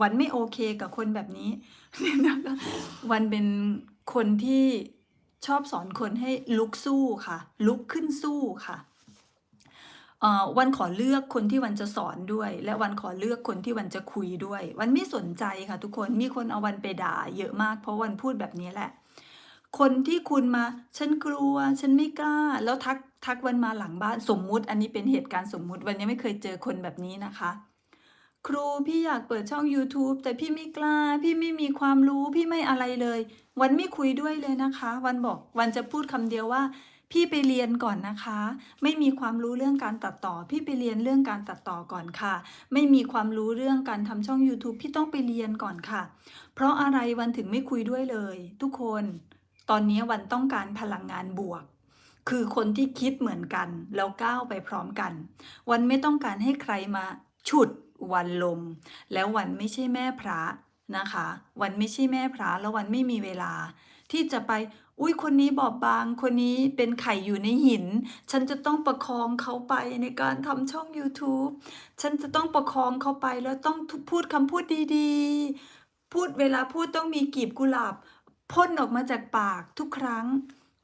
วันไม่โอเคกับคนแบบนี้นะคะวันเป็นคนที่ชอบสอนคนให้ลุกสู้ค่ะ ลุกขึ้นสู้ค่ะวันขอเลือกคนที่วันจะสอนด้วย และวันขอเลือกคนที่วันจะคุยด้วย วันไม่สนใจค่ะ ทุกคนมีคนเอาวันไปด่า เยอะมากเพราะวันพูดแบบนี้แหละ คนที่คุณมา ฉันกลัว ฉันไม่กล้า แล้วทักทักวันมาหลังบ้านสมมุติ อันนี้เป็นเหตุการณ์สมมุติวันยังไม่เคยเจอคนแบบนี้นะคะ ครูพี่อยากเปิดช่อง YouTube แต่พี่ไม่กล้า พี่ไม่มีความรู้พี่ไม่อะไรเลย วันไม่คุยด้วยเลยนะคะ วันบอกวันจะพูดคำเดียวว่า พี่ไปเรียนก่อนนะคะ ไม่มีความรู้เรื่องการตัดต่อ พี่ไปเรียนเรื่องการตัดต่อก่อนค่ะ ไม่มีความรู้เรื่องการทำช่อง YouTube พี่ต้องไปเรียนก่อนค่ะ เพราะอะไรวันถึงไม่คุยด้วยเลย ทุกคน ตอนนี้วันต้องการพลังงานบวกคือคนที่คิดเหมือนกัน แล้วก้าวไปพร้อมกัน วันไม่ต้องการให้ใครมา ฉุดวันลงแล้ววันไม่ใช่แม่พระนะคะ วันไม่ใช่แม่พระแล้ววันไม่มีเวลา ที่จะไปอุ้ยคนนี้บอบบาง คนนี้เป็นไข่อยู่ในหิน ฉันจะต้องประคองเขาไปในการทำช่อง YouTube ฉันจะต้องประคองเขาไปแล้วต้องพูดคำพูดดีๆ พูดเวลาพูดต้องมีกีบกุหลาบพ่นออกมาจากปากทุกครั้ง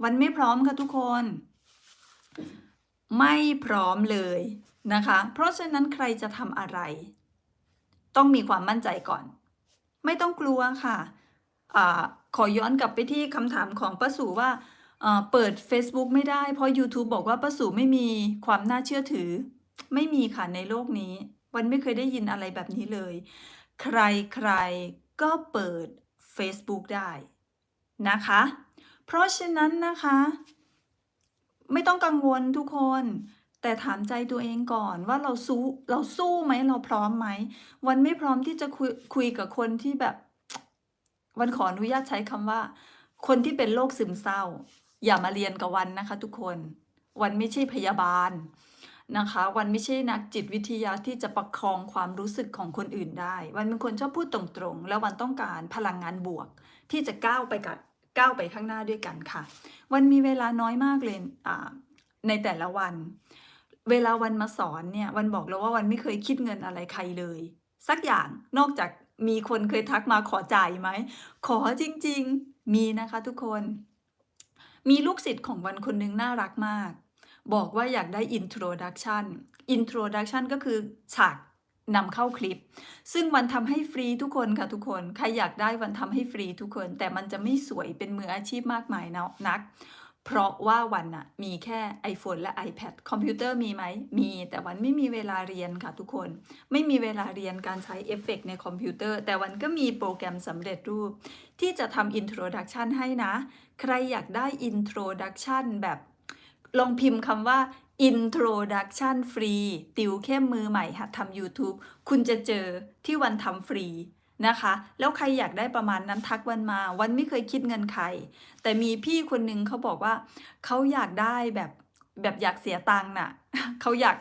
วันไม่พร้อมค่ะทุกคน ไม่พร้อมเลยนะคะ เพราะฉะนั้นใครจะทำอะไร ต้องมีความมั่นใจก่อน ไม่ต้องกลัวค่ะอขอย้อนกลับไปที่คำถามของป้าสูว่าอ่าเปิด Facebook ไม่ได้ เพราะ YouTube บอกว่าป้าสูไม่มีความน่าเชื่อถือ ไม่มีค่ะในโลกนี้ วันไม่เคยได้ยินอะไรแบบนี้เลย ใครใครก็เปิด Facebook ได้นะคะ เพราะฉะนั้นนะคะ ไม่ต้องกังวลทุกคน แต่ถามใจตัวเองก่อนว่าเราสู้เราสู้ไหมเราพร้อมไหม วันไม่พร้อมที่จะคุยคุยกับคนที่แบบ วันขออนุญาตใช้คำว่า คนที่เป็นโรคซึมเศร้า อย่ามาเรียนกับวันนะคะ ทุกคน วันไม่ใช่พยาบาลนะคะวันไม่ใช่นักจิตวิทยาที่จะประคองความรู้สึกของคนอื่นได้ วันเป็นคนชอบพูดตรงๆ แล้ววันต้องการพลังงานบวก ที่จะก้าวไปกับ ก้าวไปข้างหน้าด้วยกันค่ะ วันมีเวลาน้อยมากเลยในแต่ละวัน เวลาวันมาสอนเนี่ยวันบอกแล้วว่าวันไม่เคยคิดเงินอะไรใครเลย สักอย่างนอกจากมีคนเคยทักมาขอจ่ายไหม ขอจริงๆ มีนะคะทุกคน มีลูกศิษย์ของวันคนนึงน่ารักมาก บอกว่าอยากได้ introduction introduction ก็คือฉาก นำเข้าคลิป ซึ่งวันทำให้ฟรีทุกคนค่ะทุกคน ใครอยากได้วันทำให้ฟรีทุกคน แต่มันจะไม่สวยเป็นมืออาชีพมากมายนะนัก เพราะว่าวันน่ะมีแค่ iPhone และ iPad คอมพิวเตอร์มีไหม มีแต่วันไม่มีเวลาเรียนค่ะทุกคน ไม่มีเวลาเรียนการใช้เอฟเฟกต์ในคอมพิวเตอร์ แต่วันก็มีโปรแกรมสำเร็จรูป ที่จะทำ introduction ให้นะ ใครอยากได้ introduction แบบลองพิมพ์คำว่า introduction ฟรี ติวเข้มมือใหม่หัดทำ YouTube คุณจะเจอที่วันทำฟรีนะคะ แล้วใครอยากได้ประมาณนั้นทักวันมา วันไม่เคยคิดเงินใคร แต่มีพี่คนหนึ่งเขาบอกว่า เขาอยากได้แบบแบบอยากเสียตังค์น่ะเขาอยาก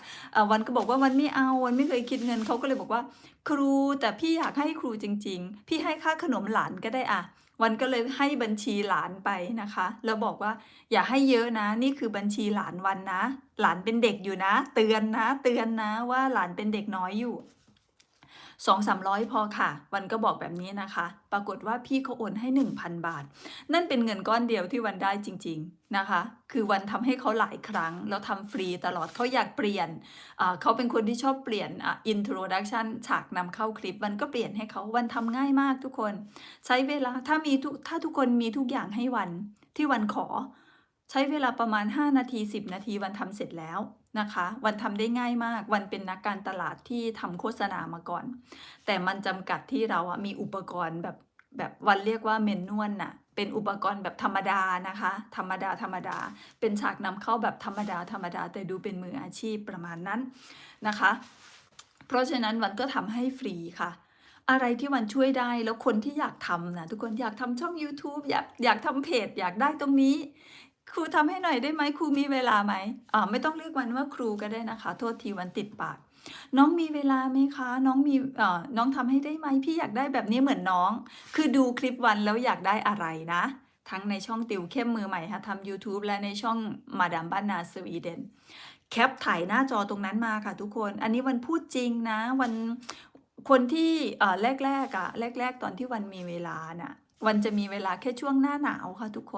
วันก็บอกว่าวันไม่เอาวันไม่เคยคิดเงินเขาก็เลยบอกว่า ครูแต่พี่อยากให้ครูจริง ๆ พี่ให้ค่าขนมหลานก็ได้อะ วันก็เลยให้บัญชีหลานไปนะคะ แล้วบอกว่าอย่าให้เยอะนะ นี่คือบัญชีหลานวันนะ หลานเป็นเด็กอยู่นะ เตือนนะ เตือนนะว่าหลานเป็นเด็กน้อยอยู่ สองสามร้อยพอค่ะ วันก็บอกแบบนี้นะคะ ปรากฏว่าพี่เขาโอนให้ 1,000 บาท นั่นเป็นเงินก้อนเดียวที่วันได้จริง ๆนะคะ คือวันทำให้เขาหลายครั้ง แล้วทำฟรีตลอดเขาอยากเปลี่ยน เขาเป็นคนที่ชอบเปลี่ยนอะ introduction ฉากนำเข้าคลิปวันก็เปลี่ยนให้เขาวันทำง่ายมากทุกคน ใช้เวลาถ้ามีทุกถ้าทุกคนมีทุกอย่างให้วันที่วันขอ ใช้เวลาประมาณ 5 นาที 10 นาทีวันทำเสร็จแล้วนะคะ วันทำได้ง่ายมาก วันเป็นนักการตลาดที่ทำโฆษณามาก่อน แต่มันจำกัดที่เราอะมีอุปกรณ์แบบแบบวันเรียกว่าเมนนวลน่ะ เป็นอุปกรณ์แบบธรรมดานะคะ ธรรมดาธรรมดา เป็นฉากนำเข้าแบบธรรมดาธรรมดา แต่ดูเป็นมืออาชีพประมาณนั้นนะคะ เพราะฉะนั้นวันก็ทำให้ฟรีค่ะอะไรที่วันช่วยได้แล้วคนที่อยากทำนะทุกคนอยากทำช่อง YouTube อยากอยากทำเพจอยากได้ตรงนี้ ครูทำให้หน่อยได้ไหมครูมีเวลาไหมอ่าไม่ต้องเรียกวันว่าครูก็ได้นะคะ โทษทีวันติดปาก น้องมีเวลาไหมคะ น้องมีเอ่อน้องทำให้ได้ไหมพี่อยากได้แบบนี้เหมือนน้อง คือดูคลิปวันแล้วอยากได้อะไรนะ ทั้งในช่องติวเข้มมือใหม่ค่ะทำ YouTube และในช่องมาดามบ้านนาสวีเดนแคปถ่ายหน้าจอตรงนั้นมาค่ะทุกคน อันนี้วันพูดจริงนะ วันคนที่เอ่อแรกๆอะแรก ๆ ตอนที่วันมีเวลาน่ะวันจะมีเวลาแค่ช่วงหน้าหนาวค่ะทุกคน